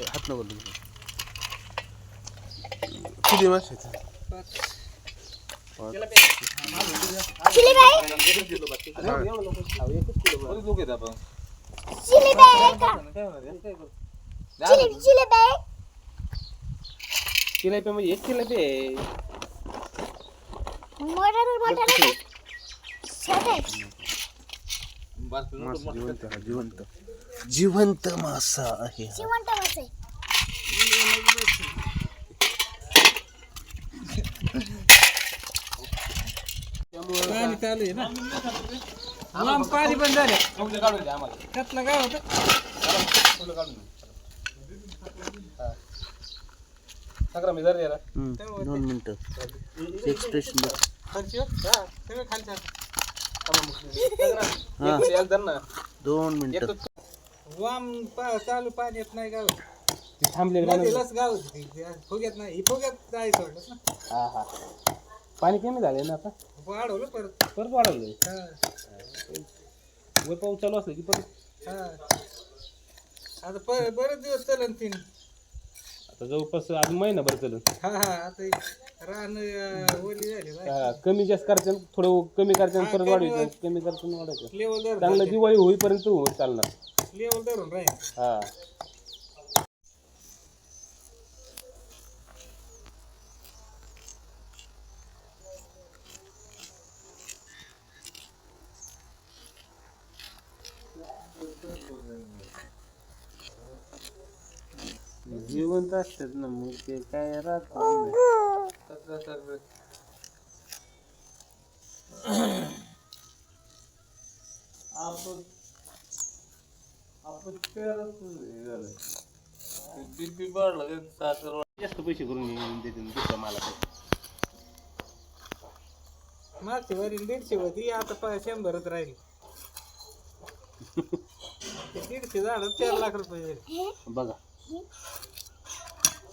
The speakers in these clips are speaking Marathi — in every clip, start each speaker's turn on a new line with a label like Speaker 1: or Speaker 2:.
Speaker 1: हात नको. लावू. किती मासे आहेत?
Speaker 2: जिलेबी म्हणजे एक जिलेबी आहे.
Speaker 1: मासा जिवंत हा, जिवंत जिवंत मासा आहे. हा.
Speaker 3: पाणी चालू आहे ना? लांब पाणी पण झालं त्यातलं काय होतं?
Speaker 2: सगळं मी जरा
Speaker 1: हम्म, दोन मिनिटं एक्सप्रेशन
Speaker 3: हो?
Speaker 1: दोन मिनिटं.
Speaker 3: वाम पा- चालू पाणी येत नाही गाव
Speaker 2: ते थांबले
Speaker 3: नदीलाच गाव फुग्यात नाही ही फुग्यात जाय सोडलं ना.
Speaker 2: हा हा. पाणी कमी झाले ना आता?
Speaker 3: वाढवलं परत.
Speaker 2: परत वाढवलंय?
Speaker 3: हा.
Speaker 2: वर पाऊस चालू असलं की परत?
Speaker 3: हा. आता प- बरेच दिवस चलन तीन.
Speaker 2: आता जवळपास अजून महिनाभर चालू
Speaker 3: हा हा. आता रान अं, ओली झाली
Speaker 2: कमी जास्त करते थोडं कमी करते
Speaker 3: हा,
Speaker 2: परत
Speaker 3: कमी
Speaker 2: वाढवायचं कमी करते वाढवायचं
Speaker 3: लेवल
Speaker 2: चांगलं दिवाळी होईपर्यंत होईल चालणार.
Speaker 3: लेवल धरून राहील
Speaker 2: हा
Speaker 1: जिवंत असतात ना मग ते काय राहत नाही.
Speaker 2: जास्त पैसे करून घेऊन देते दुसऱ्या मला
Speaker 3: मागच्या वरील दीडशे होती आता प- शंभरच राहील. ते दीडशे झाड चार लाख रुपये झाले.
Speaker 2: बघा.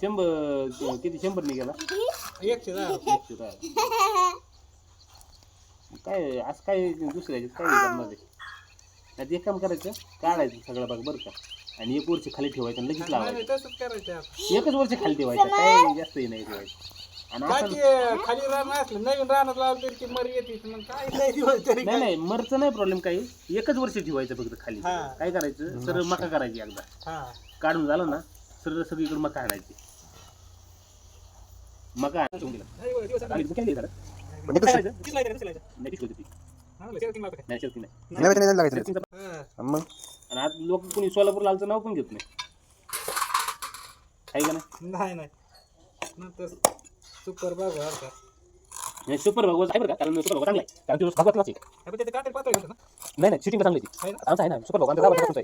Speaker 2: शंभर किती शंभर निघाला?
Speaker 3: एकशे दहा.
Speaker 2: काय असं काय दुसऱ्या ह्याच्यात काय करणार आहे त्यात एक काम करायचं काढायचं सगळं बघ बरं का आणि एक वर्ष खाली ठेवायचं आणि लगेच लावायचं
Speaker 3: नाही, तसंच करायचं आता
Speaker 2: एकच वर्ष खाली ठेवायचं काय जास्तही नाही ठेवायचं आणि असं
Speaker 3: खाली रान असलं नवीन रानात लावलं तरी ती मर येते मग काय नाही दिवस तरी
Speaker 2: नाही नाही मरचं नाही प्रॉब्लेम काही एकच वर्ष ठेवायचं फक्त खाली
Speaker 3: हा.
Speaker 2: काय करायचं सरळ मका करायची एकदा
Speaker 3: हा
Speaker 2: काढून झालं ना सरळ सगळीकडे मका आणायची मका दिला.
Speaker 3: नाही बरं, दिवस
Speaker 2: आणि किती झालं? काय
Speaker 1: कसं?
Speaker 2: करायचं?
Speaker 3: किती लागायचं, किती लागायचं?
Speaker 2: नाही टिकवली ती.
Speaker 3: हा, म्हणलं, शेवटी मागं काय?
Speaker 2: नाही शेवटी नाही.
Speaker 1: नाही माहिती नाही लागायचं
Speaker 2: शेवटीचं-.
Speaker 1: मग?
Speaker 2: आणि आज लोक कोणी सोलापूर लालचं नाव पण घेत नाही. आहे का नाही?
Speaker 3: नाही नाही. नंतर सुपर बाग
Speaker 2: नाही सुपर भगवत आहे बरं का? कारण सुपर भगवत चांगला आहे. कारण तो भगवतलाच आहे
Speaker 3: त्याचे काटे पातळ होतं ना.
Speaker 2: नाही नाही शूटिंग चांगली आहे ती.
Speaker 3: आहे ना?
Speaker 2: आमचं आहे ना सुपर भगवान गावात आहे.